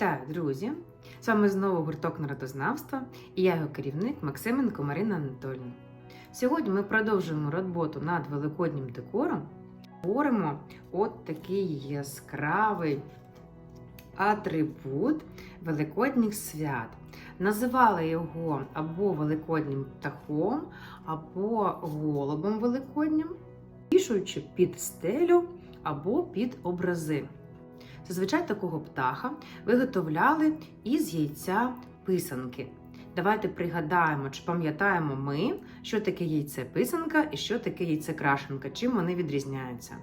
Вітаю, друзі! З вами знову гурток народознавства і я його керівник Максименко Марина Анатольовна. Сьогодні ми продовжуємо роботу над великоднім декором. Говоримо от такий яскравий атрибут великодніх свят. Називали його або великоднім птахом, або голубом великоднім, вішуючи під стелю або під образи. Зазвичай такого птаха виготовляли із яйця писанки. Давайте пригадаємо, чи пам'ятаємо ми, що таке яйце писанка і що таке яйце крашенка, чим вони відрізняються.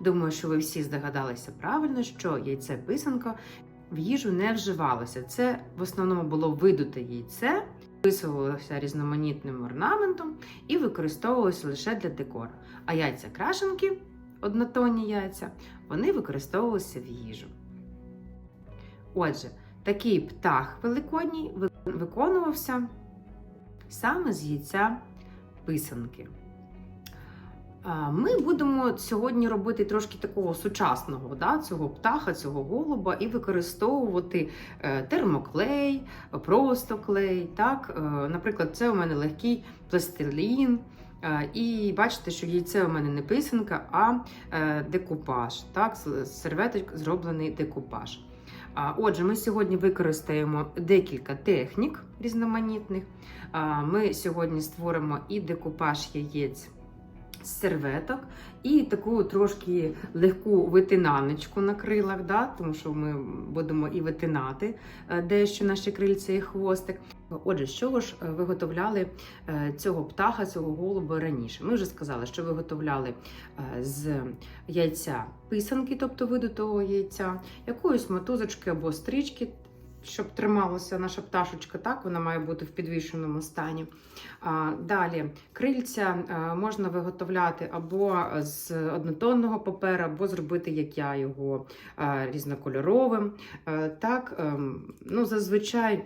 Думаю, що ви всі здогадалися правильно, що яйце писанка в їжу не вживалося. Це в основному було видуте яйце, вписувалося різноманітним орнаментом і використовувалося лише для декору. А яйця крашенки, однотонні яйця, вони використовувалися в їжу. Отже, такий птах великодній виконувався саме з яйця писанки. Ми будемо сьогодні робити трошки такого сучасного да, цього птаха, цього голуба, і використовувати е, термоклей, просто клей. Так? Е, Наприклад, це у мене легкий пластилін. Е, І бачите, що яйце у мене не писанка, а декупаж. Так? Серветочка зроблений декупаж. Отже, ми сьогодні використаємо декілька технік різноманітних. Ми сьогодні створимо і декупаж яєць з серветок, і таку трошки легку витинаночку на крилах, да? тому що ми будемо і витинати е, дещо наші крильця і хвостик. Отже, з чого ж е, виготовляли е, цього птаха, цього голуба раніше? Ми вже сказали, що виготовляли з яйця писанки, тобто видутого яйця, якоїсь мотузочки або стрічки щоб трималася наша пташечка, так вона має бути в підвішеному стані. Далі крильця можна виготовляти або з однотонного паперу, або зробити, як я його різнокольоровим. Так, ем, ну, Зазвичай.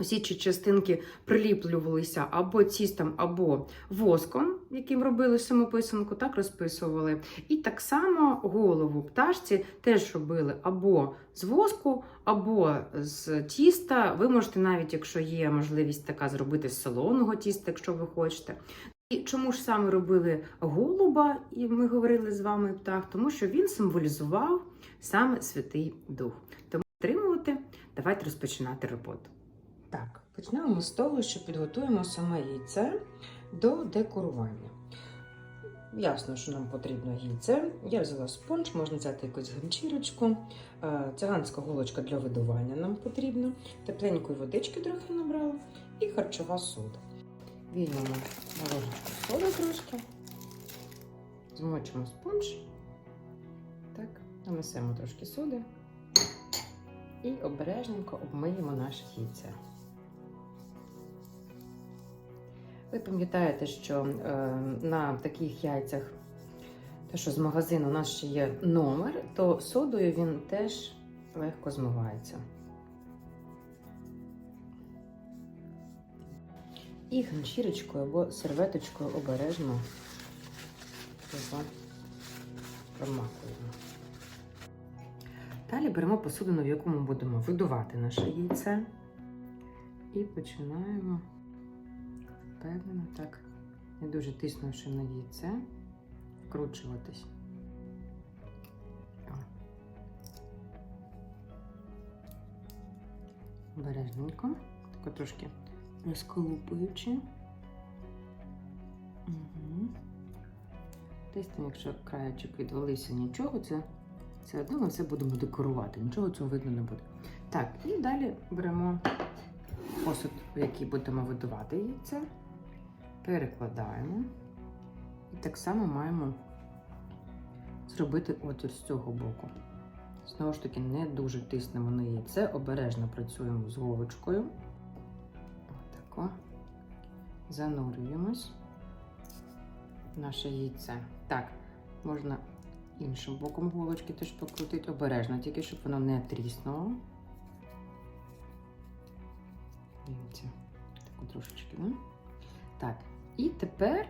Усі ці частинки приліплювалися або тістом, або воском, яким робили саму писанку, так розписували. І так само голову пташці теж робили або з воску, або з тіста. Ви можете навіть, якщо є можливість така зробити з солоного тіста, якщо ви хочете. І чому ж саме робили голуба, і ми говорили з вами птах, тому що він символізував саме Святий Дух. Тому підтримувати, давайте розпочинати роботу. Так, почнемо з того, що підготуємо саме яйце до декорування. Ясно, що нам потрібно яйце. Я взяла спонж, можна взяти якусь ганчірочку, циганська голочка для видування нам потрібна, тепленької водички трохи набрала і харчова сода. Візьмемо ложечку соду трошки, змочимо спонж, так, нанесемо трошки соди і обережненько обмиємо наше яйце. Ви пам'ятаєте, що е, на таких яйцях, те, що з магазину у нас ще є номер, то содою він теж легко змивається. І ганчірочкою або серветочкою обережно його промакуємо. Далі беремо посудину, в якому будемо видувати наше яйце, і починаємо впевнено, так, не дуже тиснувши на яйце, вкручуватись. О. Обережненько, тако трошки розколупуючи. Угу. Десь там, якщо краєчок відвалився нічого, це все одно ми все будемо декорувати, нічого цього видно не буде. Так, і далі беремо посуд, в який будемо видувати яйце перекладаємо. І так само маємо зробити отвір з цього боку. Знову ж таки, не дуже тиснемо на яйце, обережно працюємо з голочкою. Отако. Занурюємось наше яйце. Так, можна іншим боком голочки теж покрутити обережно, тільки щоб воно не тріснуло. Дивіться, таку трошечки, ну. Так, і тепер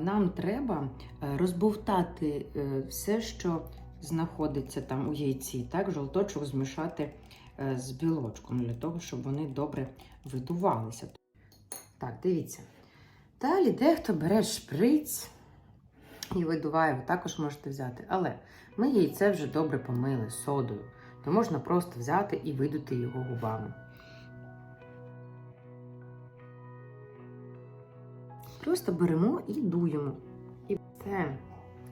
нам треба розбовтати е, все, що знаходиться там у яйці, так, жовточок змішати е, з білочком для того, щоб вони добре видувалися. Так, дивіться. Далі дехто бере шприц і видуває, ви також можете взяти. Але ми яйце вже добре помили содою, то можна просто взяти і видути його губами. Просто беремо і дуємо. І все.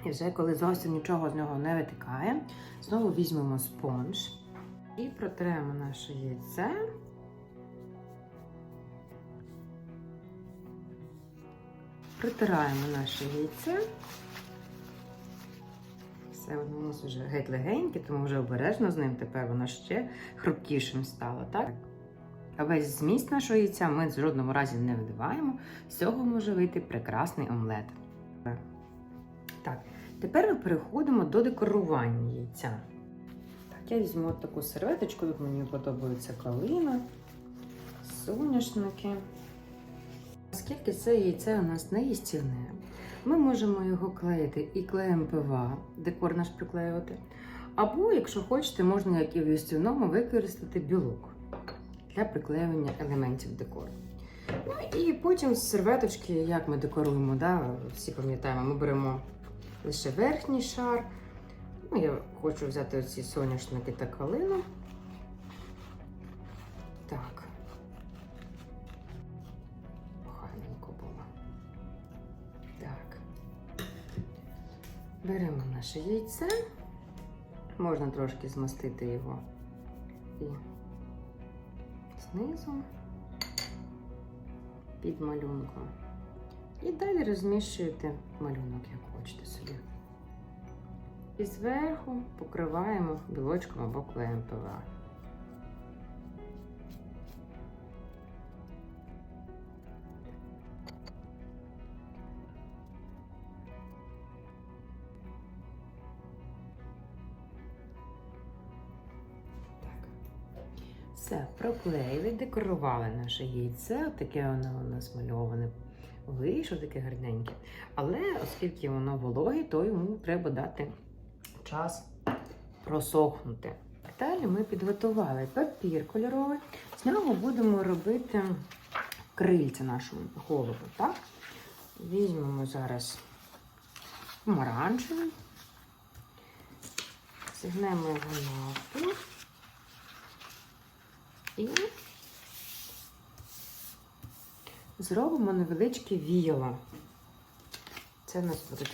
І вже коли зовсім нічого з нього не витикає, знову візьмемо спонж і протремо наше яйце. Притираємо наше яйце. Все воно у нас вже геть легеньке, тому вже обережно з ним тепер воно ще хрупкішим стало, так? Весь зміст нашого яйця ми в жодному разі не виливаємо. З цього може вийти прекрасний омлет. Так, тепер ми переходимо до декорування яйця. Так, я візьму от таку серветочку, тут мені подобається калина, соняшники. Оскільки це яйце у нас не їстівне, ми можемо його клеїти і клеєм ПВА, декор наш приклеювати. Або, якщо хочете, можна, як і в їстівному, використати білок для приклеювання елементів декору. Ну і потім з серветочки, як ми декоруємо, да, всі пам'ятаємо, ми беремо лише верхній шар. Ну, я хочу взяти оці соняшники та калину. Так. Охайненько було. Так. Беремо наше яйце. Можна трошки змастити його і знизу під малюнком. І далі розміщуєте малюнок, як хочете собі. І зверху покриваємо білочком або клеєм ПВА. Все, проклеїли, декорували наше яйце. Таке воно у нас мальоване. Вийшло таке гарненьке. Але оскільки воно вологе, то йому треба дати час просохнути. Далі ми підготували папір кольоровий. З нього будемо робити крильця нашому голову. Так? Візьмемо зараз помаранчевий, зігнемо його навпіл і зробимо невеличке віяло. Це у нас буде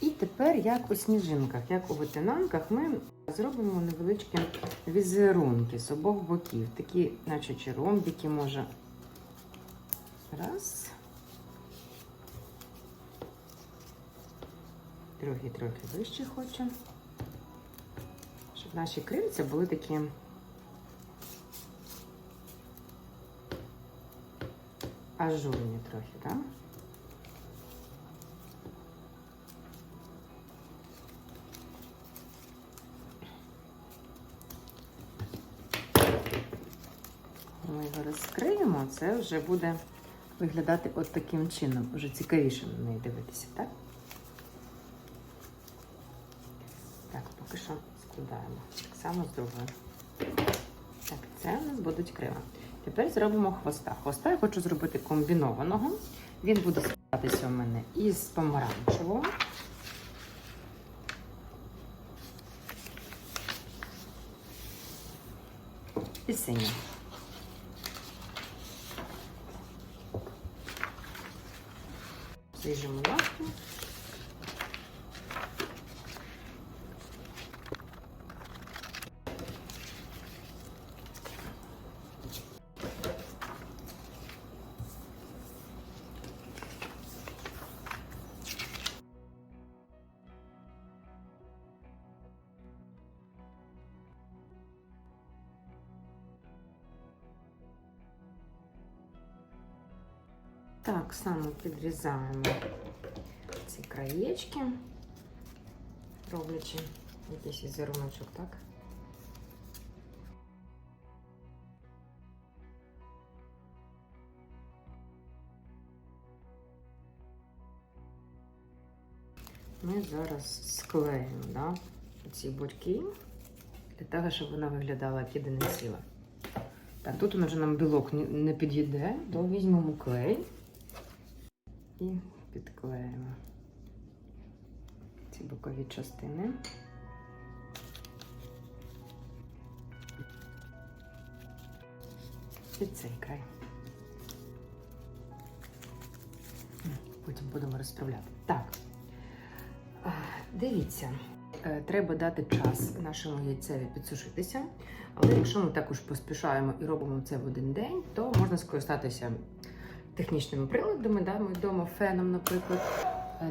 І тепер, як у сніжинках, як у витинанках, ми зробимо невеличкі візерунки з обох боків. Такі, наче чи ромбики, може. Раз. Другий трохи вище хочу. Щоб наші крильця були такі. Ажурні трохи, так? Ми це вже буде виглядати от таким чином. Вже цікавіше на неї дивитися, так? Так, поки що складаємо. Так само з другою. Так, це у нас будуть крила. Тепер зробимо хвоста. Хвоста я хочу зробити комбінованого. Він буде складатися у мене із помаранчевого. І синього. Ріжемо лапку. Так само підрізаємо ці краєчки, роблячи якийсь візеруночок, так? Ми зараз склеїмо да, ці бочки для того, щоб вона виглядала як єдине ціле. Так, тут нас вже нам білок не підійде, то візьмемо клей і підклеїмо ці бокові частини. І цей край. Потім будемо розправляти. Так. Дивіться, е, треба дати час нашому яйцеві підсушитися. Але якщо ми також поспішаємо і робимо це в один день, то можна скористатися технічними приладами, да, ми вдома феном, наприклад.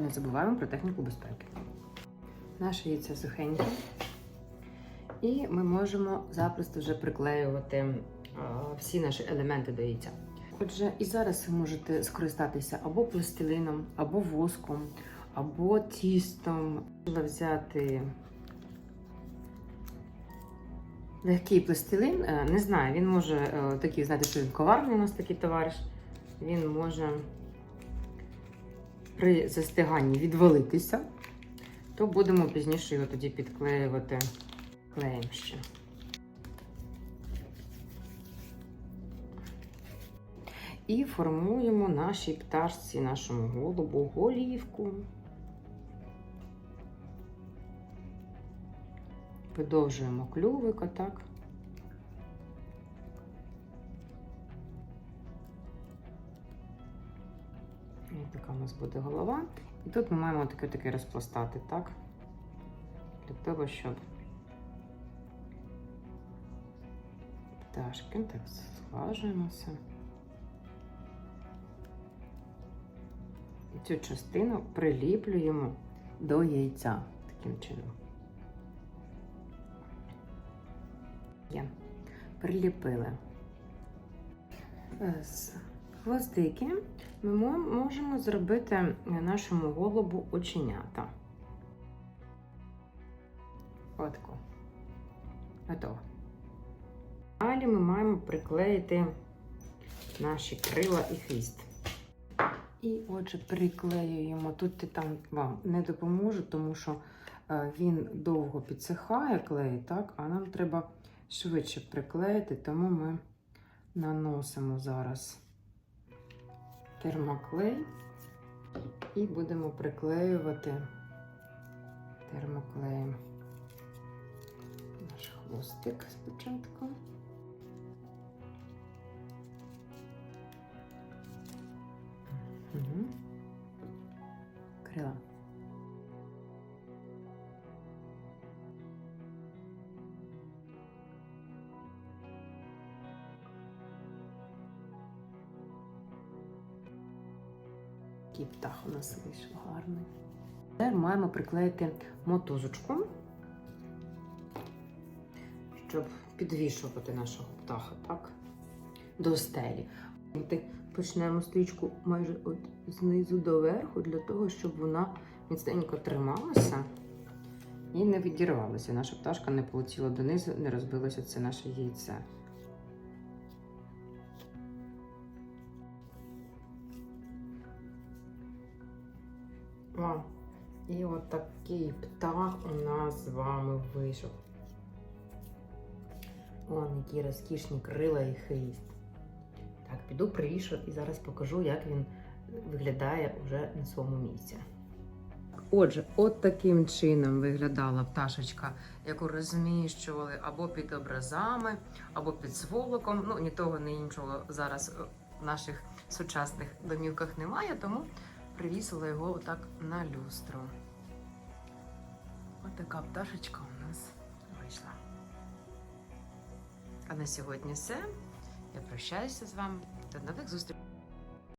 Не забуваємо про техніку безпеки. Наше яйце сухеньке. І ми можемо запросто вже приклеювати е, всі наші елементи до яйця. Отже, і зараз ви можете скористатися або пластилином, або воском, або тістом. Можна взяти легкий пластилин. Е, Не знаю, він може е, такий, знаєте, що він коварний у нас такий товариш. Він може при застиганні відвалитися, то будемо пізніше його тоді підклеювати клеєм ще. І формуємо нашій пташці, нашому голубу голівку. Видовжуємо клювика, так. Така у нас буде голова. І тут ми маємо таке таке розпластати, так? Для того, щоб пташки так схважуємося. І цю частину приліплюємо до яйця таким чином. Є. Приліпили. З хвостики ми можемо зробити нашому голубу оченята. Отко. Готово. Далі ми маємо приклеїти наші крила і хвіст. І отже, приклеюємо. Тут титан вам не допоможе, тому що е, він довго підсихає клей, так? а нам треба швидше приклеїти, тому ми наносимо зараз термоклей і будемо приклеювати термоклеєм наш хвостик спочатку. Крила. Такий птах у нас вийшов гарний. Тепер маємо приклеїти мотузочку, щоб підвішувати нашого птаха, так? До стелі. Ми почнемо стрічку майже от знизу до верху, для того, щоб вона міцненько трималася і не відірвалася. Наша пташка не полетіла донизу, не розбилося це наше яйце. І от птах у нас з вами вийшов. О, які розкішні крила і хвіст. Так, піду привішу і зараз покажу, як він виглядає вже на своєму місці. Отже, от таким чином виглядала пташечка, яку розміщували або під образами, або під сволоком. Ну, ні того, ні іншого зараз в наших сучасних домівках немає, тому привісила його отак на люстру. От така пташечка у нас вийшла. А на сьогодні все. Я прощаюся з вами. До нових зустрічей.